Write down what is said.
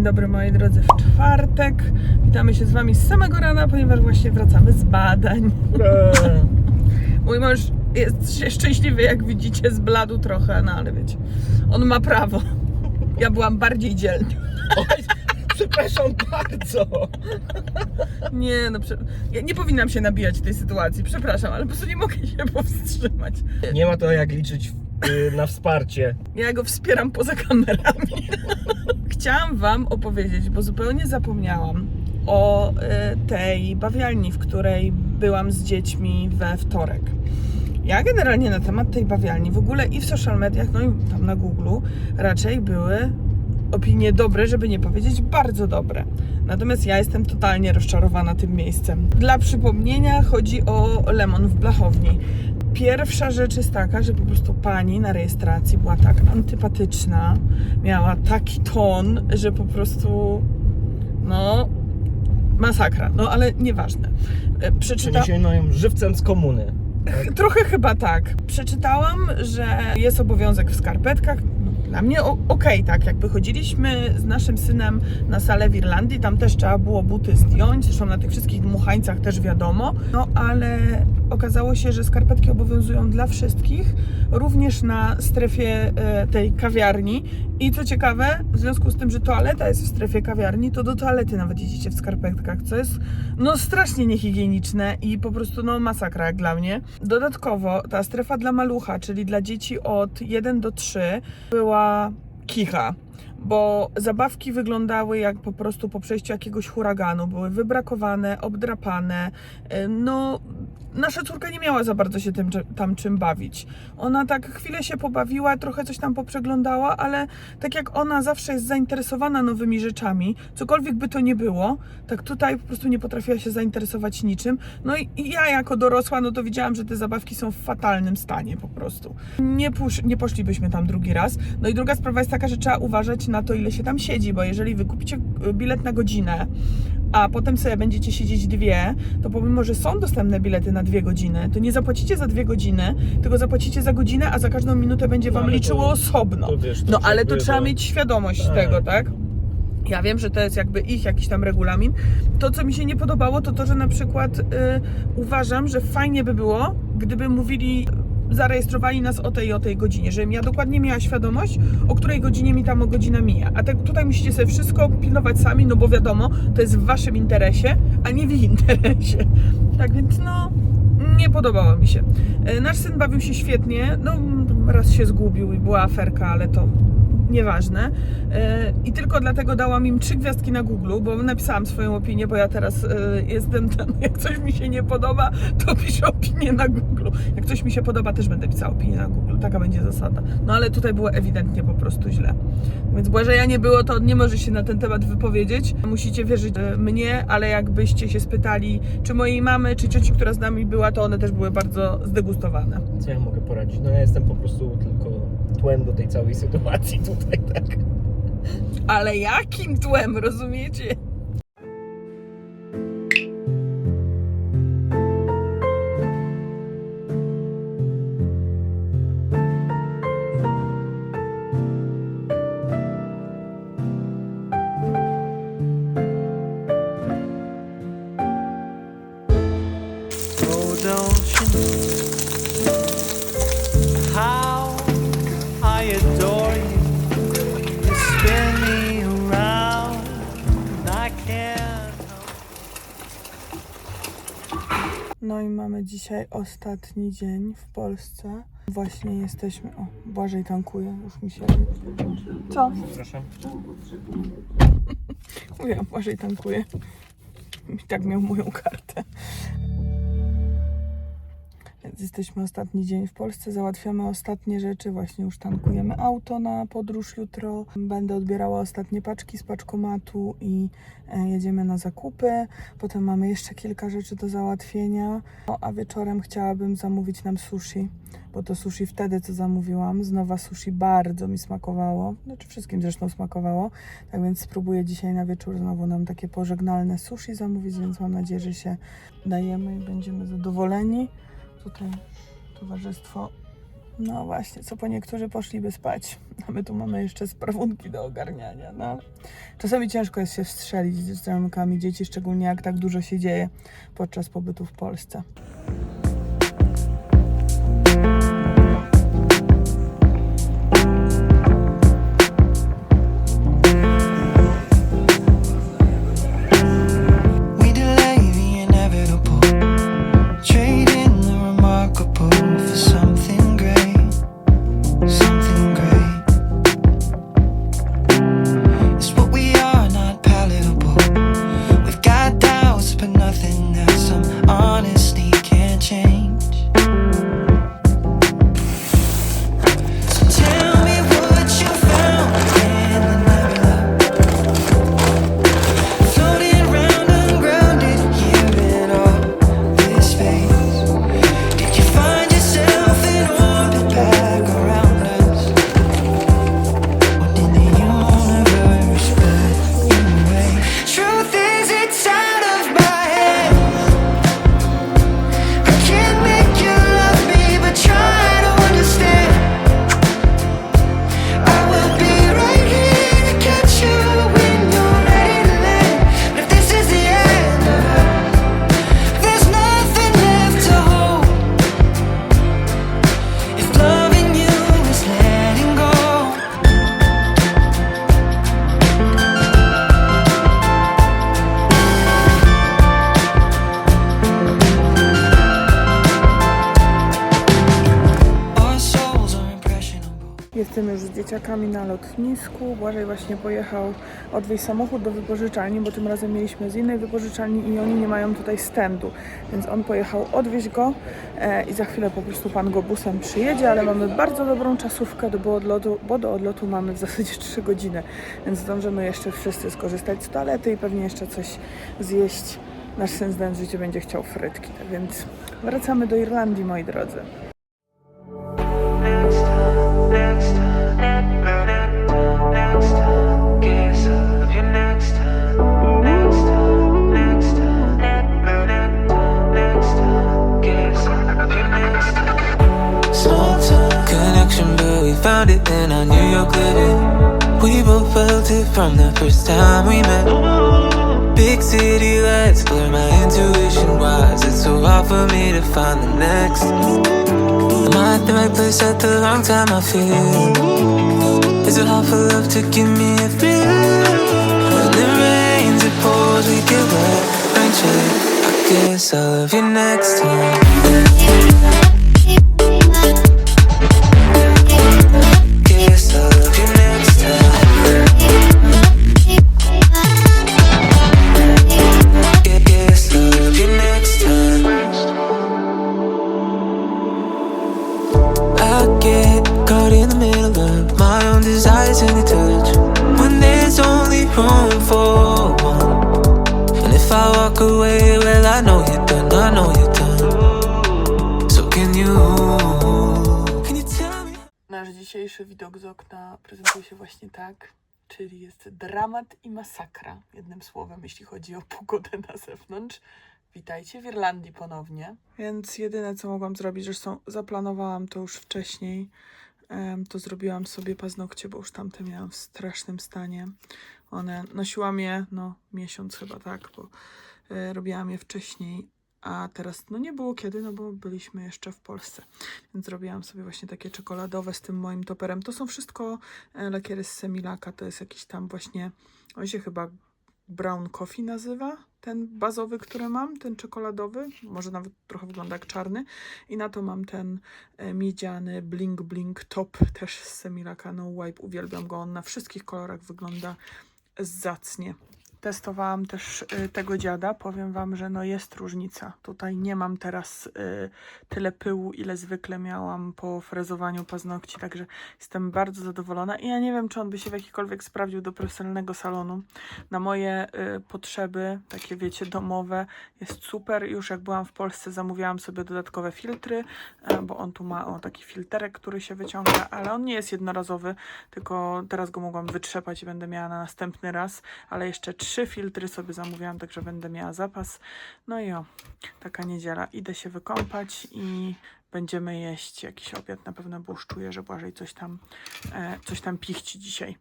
Dzień dobry moi drodzy, w czwartek. Witamy się z Wami z samego rana, ponieważ właśnie wracamy z badań. Mój mąż jest szczęśliwy, jak widzicie, z bladu trochę, no ale wiecie, on ma prawo. Ja byłam bardziej dzielna. Oj, przepraszam bardzo. Nie, no, prze... ja nie powinnam się nabijać w tej sytuacji, przepraszam, ale po prostu nie mogę się powstrzymać. Nie ma to jak liczyć y, na wsparcie. Ja go wspieram poza kamerami. Chciałam Wam opowiedzieć, bo zupełnie zapomniałam o e, tej bawialni, w której byłam z dziećmi we wtorek. Ja generalnie na temat tej bawialni w ogóle i w social mediach, no i tam na Google raczej były opinie dobre, żeby nie powiedzieć bardzo dobre. Natomiast ja jestem totalnie rozczarowana tym miejscem. Dla przypomnienia chodzi o lemon w blachowni. Pierwsza rzecz jest taka, że po prostu pani na rejestracji była tak antypatyczna, miała taki ton, że po prostu no masakra. No ale nieważne. E, Przeczyta... Przeniesiono ją żywcem z komuny. Trochę chyba tak. Przeczytałam, że jest obowiązek w skarpetkach. Dla mnie okej, tak. Jak wychodziliśmy z naszym synem na salę w Irlandii, tam też trzeba było buty zdjąć. Zresztą na tych wszystkich dmuchańcach też wiadomo. No ale okazało się, że skarpetki obowiązują dla wszystkich, również na strefie e, tej kawiarni. I co ciekawe, w związku z tym, że toaleta jest w strefie kawiarni, to do toalety nawet idziecie w skarpetkach, co jest no strasznie niehigieniczne i po prostu no masakra jak dla mnie. Dodatkowo ta strefa dla malucha, czyli dla dzieci od 1 do 3 była kicha. Bo zabawki wyglądały jak po prostu po przejściu jakiegoś huraganu. Były wybrakowane, obdrapane. Y, No, nasza córka nie miała za bardzo się tym, tam czym bawić. Ona tak chwilę się pobawiła, trochę coś tam poprzeglądała, ale tak jak ona zawsze jest zainteresowana nowymi rzeczami, cokolwiek by to nie było, tak tutaj po prostu nie potrafiła się zainteresować niczym. No i i ja jako dorosła, no to widziałam, że te zabawki są w fatalnym stanie po prostu. Nie, pusz, nie poszlibyśmy tam drugi raz. No i druga sprawa jest taka, że trzeba uważać na to, ile się tam siedzi, bo jeżeli wy kupicie y, bilet na godzinę, a potem sobie będziecie siedzieć dwie, to pomimo, że są dostępne bilety na dwie godziny, to nie zapłacicie za dwie godziny, tylko zapłacicie za godzinę, a za każdą minutę będzie No, wam ale liczyło to- osobno. to wiesz, to no ale to trzeba mieć świadomość Tak. tego, tak? Ja wiem, że to jest jakby ich jakiś tam regulamin. To, co mi się nie podobało, to to, że na przykład y, uważam, że fajnie by było, gdyby mówili, zarejestrowali nas o tej i o tej godzinie, żebym ja dokładnie miała świadomość, o której godzinie mi tam godzina mija. A tak tutaj musicie sobie wszystko pilnować sami, no bo wiadomo, to jest w waszym interesie, a nie w ich interesie. Tak więc no, nie podobało mi się. Y, Nasz syn bawił się świetnie, no raz się zgubił i była aferka, ale to nieważne. E, I tylko dlatego dałam im trzy gwiazdki na Google, bo napisałam swoją opinię, bo ja teraz e, jestem ten, jak coś mi się nie podoba, to piszę opinię na Google. Jak coś mi się podoba, też będę pisała opinię na Google. Taka będzie zasada. No ale tutaj było ewidentnie po prostu źle. Więc Błażeja nie było, to on nie może się na ten temat wypowiedzieć. Musicie wierzyć e, mnie, ale jakbyście się spytali, czy mojej mamy, czy cioci, która z nami była, to one też były bardzo zdegustowane. Co ja mogę poradzić? No ja jestem po prostu tylko tłem do tej całej sytuacji tutaj, tak? Ale jakim tłem, rozumiecie? No i mamy dzisiaj ostatni dzień w Polsce. Właśnie jesteśmy. O, Błażej tankuje, już mi się. Co? Przepraszam. Mówiłam, Błażej tankuje. I tak miał moją kartę. Więc jesteśmy ostatni dzień w Polsce, załatwiamy ostatnie rzeczy, właśnie już tankujemy auto na podróż jutro. Będę odbierała ostatnie paczki z paczkomatu i e, jedziemy na zakupy. Potem mamy jeszcze kilka rzeczy do załatwienia, no, a wieczorem chciałabym zamówić nam sushi, bo to sushi wtedy, co zamówiłam, z Nowa Sushi bardzo mi smakowało, znaczy wszystkim zresztą smakowało, tak więc spróbuję dzisiaj na wieczór znowu nam takie pożegnalne sushi zamówić, więc mam nadzieję, że się dajemy i będziemy zadowoleni. Tutaj towarzystwo No właśnie, co po niektórzy poszliby spać, a my tu mamy jeszcze sprawunki do ogarniania, no. Czasami ciężko jest się wstrzelić z ramkami dzieci, szczególnie jak tak dużo się dzieje podczas pobytu w Polsce. Jestem już z dzieciakami na lotnisku. Błażej właśnie pojechał odwieźć samochód do wypożyczalni, bo tym razem mieliśmy z innej wypożyczalni i oni nie mają tutaj stędu. Więc on pojechał odwieźć go e, i za chwilę po prostu pan go busem przyjedzie, ale mamy bardzo dobrą czasówkę, do odlotu, bo do odlotu mamy w zasadzie 3 godziny, więc zdążymy jeszcze wszyscy skorzystać z toalety i pewnie jeszcze coś zjeść. Nasz syn z życie będzie chciał frytki, tak więc wracamy do Irlandii, moi drodzy. Found it in our New York living. We both felt it from the first time we met. Big city lights blur my intuition wise. It's so hard for me to find the next. Am I at the right place at the wrong time? I feel. Is it hard for love to give me a thrill? When it rains, it pours, we get wet. Rain. I guess I'll love you next time. Nasz dzisiejszy widok z okna prezentuje się właśnie tak, czyli jest dramat i masakra, jednym słowem, jeśli chodzi o pogodę na zewnątrz. Witajcie w Irlandii ponownie. Więc jedyne, co mogłam zrobić, zresztą zaplanowałam to już wcześniej, to zrobiłam sobie paznokcie, bo już tamte miałam w strasznym stanie. One, nosiłam je, no, miesiąc chyba, tak, bo e, robiłam je wcześniej, a teraz, no nie było kiedy, no bo byliśmy jeszcze w Polsce. Więc zrobiłam sobie właśnie takie czekoladowe z tym moim toperem. To są wszystko e, lakiery z Semilaka. To jest jakiś tam właśnie, on się chyba brown coffee nazywa. Ten bazowy, który mam, ten czekoladowy. Może nawet trochę wygląda jak czarny. I na to mam ten e, miedziany bling bling top też z Semilaka No Wipe. Uwielbiam go. On na wszystkich kolorach wygląda zacnie. Testowałam też y, tego dziada. Powiem Wam, że no jest różnica. Tutaj nie mam teraz y, tyle pyłu, ile zwykle miałam po frezowaniu paznokci, także jestem bardzo zadowolona. I ja nie wiem, czy on by się w jakikolwiek sprawdził do profesjonalnego salonu. Na moje y, potrzeby, takie wiecie, domowe, jest super. Już jak byłam w Polsce, zamówiłam sobie dodatkowe filtry, e, bo on tu ma o taki filterek, który się wyciąga, ale on nie jest jednorazowy, tylko teraz go mogłam wytrzepać i będę miała na następny raz, ale jeszcze trzy trzy filtry sobie zamówiłam, także będę miała zapas. No i o, taka niedziela. Idę się wykąpać i będziemy jeść jakiś obiad na pewno, bo już czuję, że Błażej coś tam, e, coś tam pichci dzisiaj.